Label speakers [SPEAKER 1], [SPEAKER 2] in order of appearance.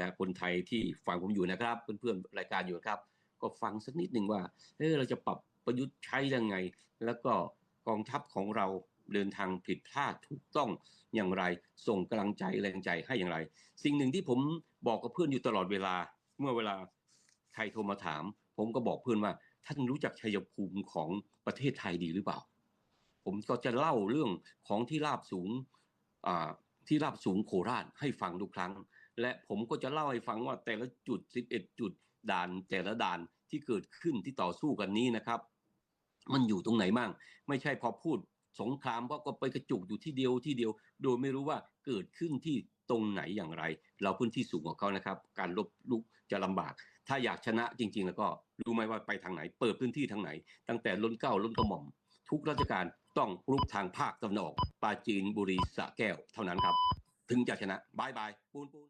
[SPEAKER 1] และคนไทยที่ฟังผมอยู่นะครับ เพื่อนๆรายการอยู่นะครับ ก็ฟังสักนิดหนึ่งว่าเออเราจะปรับประยุทธ์ใช้ยังไง แล้วก็กองทัพของเราเดินทางผิดพลาดถูกต้องอย่างไร ส่งกำลังใจแรงใจให้อย่างไร สิ่งหนึ่งที่ผมบอกกับเพื่อนอยู่ตลอดเวลา เมื่อเวลาใครโทรมาถาม ผมก็บอกเพื่อนว่า ท่านรู้จักชัยภูมิของประเทศไทยดีหรือเปล่า ผมก็จะเล่าเรื่องของที่ราบสูงอ่าที่ราบสูงโคราชให้ฟังทุกครั้ง และผมก็จะเล่าให้ฟังว่าแต่ละจุด 11 จุดด่านแต่ละด่านที่เกิดขึ้นที่ต่อสู้กันนี้นะครับ มันอยู่ตรงไหนบ้างไม่ใช่พอพูดสงครามก็ก็ไปกระจุกอยู่ที่เดียวที่เดียว โดยไม่รู้ว่าเกิดขึ้นที่ตรงไหนอย่างไร เราพื้นที่สูงกว่าเขานะครับ การลบลุกจะลำบาก ถ้าอยากชนะจริง ๆ แล้วก็รู้ไหมว่าไปทางไหน เปิดพื้นที่ทางไหน ตั้งแต่ล้นเก้าล้นกระหม่อม ทุกราชการต้องรุกทางภาคตะวันออกปาจีนบุรีสะแก้วเท่านั้นครับ ถึงจะชนะบายบายปูนปูน